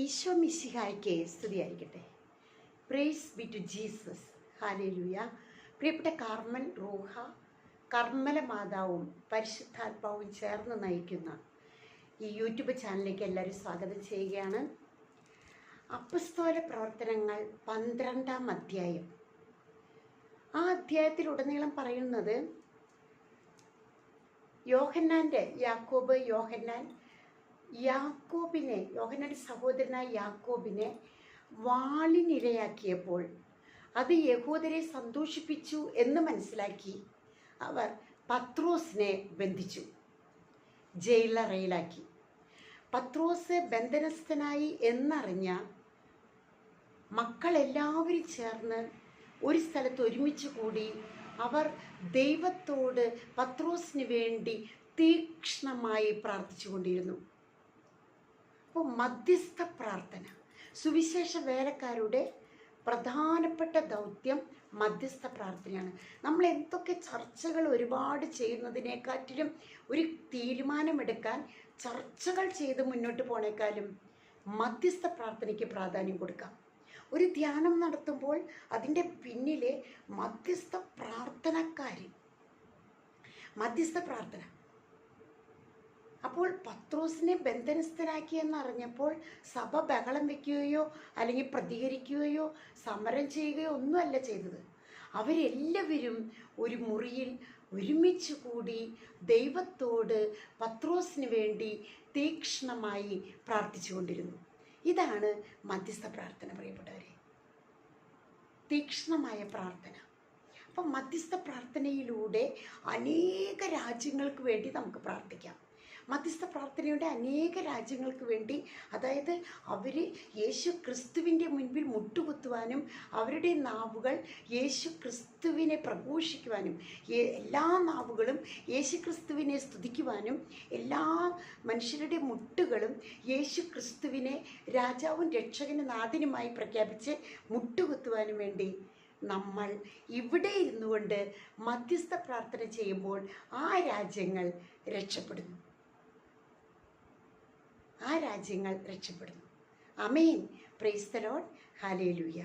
ഈശോ മിശിഹായ്ക്ക് സ്തുതിയായിരിക്കട്ടെ. Praise be to Jesus hallelujah പ്രിയപ്പെട്ട കാർമൽ റൂഹ കർമ്മല മാതാവും പരിശുദ്ധാത്മാവും ചേർന്ന് നയിക്കുന്ന ഈ യൂട്യൂബ് ചാനലിലേക്ക് എല്ലാവരും സ്വാഗതം ചെയ്യുകയാണ്. അപ്പസ്തോല പ്രവർത്തനങ്ങൾ പന്ത്രണ്ടാം അധ്യായം. ആ അധ്യായത്തിലുടനീളം പറയുന്നത് യോഹന്നാന്റെ യാക്കോബ് യോഹന്നാൻ യാക്കോബിനെ യോഹനയുടെ സഹോദരനായ യാക്കോബിനെ വാളിനിരയാക്കിയപ്പോൾ അത് യഹോദരെ സന്തോഷിപ്പിച്ചു എന്ന് മനസ്സിലാക്കി. അവർ പത്രോസിനെ ബന്ധിച്ചു ജയിലറയിലാക്കി. പത്രോസ് ബന്ധനസ്ഥനായി എന്നറിഞ്ഞ മക്കളെല്ലാവരും ചേർന്ന് ഒരു സ്ഥലത്ത് ഒരുമിച്ച് കൂടി അവർ ദൈവത്തോട് പത്രോസിന് വേണ്ടി തീക്ഷ്ണമായി പ്രാർത്ഥിച്ചുകൊണ്ടിരുന്നു. അപ്പോൾ മധ്യസ്ഥ പ്രാർത്ഥന. സുവിശേഷ വേലക്കാരുടെ പ്രധാനപ്പെട്ട ദൗത്യം മധ്യസ്ഥ പ്രാർത്ഥനയാണ്. നമ്മൾ എന്തൊക്കെ ചർച്ചകൾ ഒരുപാട് ചെയ്യുന്നതിനെക്കാട്ടിലും ഒരു തീരുമാനമെടുക്കാൻ ചർച്ചകൾ ചെയ്ത് മുന്നോട്ട് പോണേക്കാളും മധ്യസ്ഥ പ്രാർത്ഥനയ്ക്ക് പ്രാധാന്യം കൊടുക്കാം. ഒരു ധ്യാനം നടത്തുമ്പോൾ അതിന്റെ പിന്നിലെ മധ്യസ്ഥ പ്രാർത്ഥനക്കാരി മധ്യസ്ഥ പ്രാർത്ഥന. അപ്പോൾ പത്രോസിനെ ബന്ധനസ്ഥനാക്കിയെന്ന് അറിഞ്ഞപ്പോൾ സഭ ബഹളം വെക്കുകയോ അല്ലെങ്കിൽ പ്രതികരിക്കുകയോ സമരം ചെയ്യുകയോ ഒന്നുമല്ല ചെയ്തത്. അവരെല്ലാവരും ഒരു മുറിയിൽ ഒരുമിച്ച് കൂടി ദൈവത്തോട് പത്രോസിന് വേണ്ടി തീക്ഷ്ണമായി പ്രാർത്ഥിച്ചുകൊണ്ടിരുന്നു. ഇതാണ് മധ്യസ്ഥ പ്രാർത്ഥന പ്രിയപ്പെട്ടവരെ. തീക്ഷ്ണമായ പ്രാർത്ഥന. അപ്പം മധ്യസ്ഥ പ്രാർത്ഥനയിലൂടെ അനേക രാജ്യങ്ങൾക്ക് വേണ്ടി നമുക്ക് പ്രാർത്ഥിക്കാം. മധ്യസ്ഥ പ്രാർത്ഥനയുടെ അനേക രാജ്യങ്ങൾക്ക് വേണ്ടി അതായത് അവർ യേശു ക്രിസ്തുവിന്റെ മുൻപിൽ മുട്ടുകുത്തുവാനും അവരുടെ നാവുകൾ യേശു ക്രിസ്തുവിനെ പ്രഘോഷിക്കുവാനും എല്ലാ നാവുകളും യേശു ക്രിസ്തുവിനെ സ്തുതിക്കുവാനും എല്ലാ മനുഷ്യരുടെ മുട്ടുകളും യേശു ക്രിസ്തുവിനെ രാജാവും രക്ഷകനും നാഥനുമായി പ്രഖ്യാപിച്ച് മുട്ടുകുത്തുവാനും വേണ്ടി നമ്മൾ ഇവിടെ ഇരുന്നു കൊണ്ട് മധ്യസ്ഥ പ്രാർത്ഥന ചെയ്യുമ്പോൾ ആ രാജ്യങ്ങൾ രക്ഷപ്പെടുന്നു ആ രാജ്യങ്ങൾ രക്ഷപ്പെടുന്നു. അമേൻ പ്രൈസ്തലോൺ ഹാലേലൂയ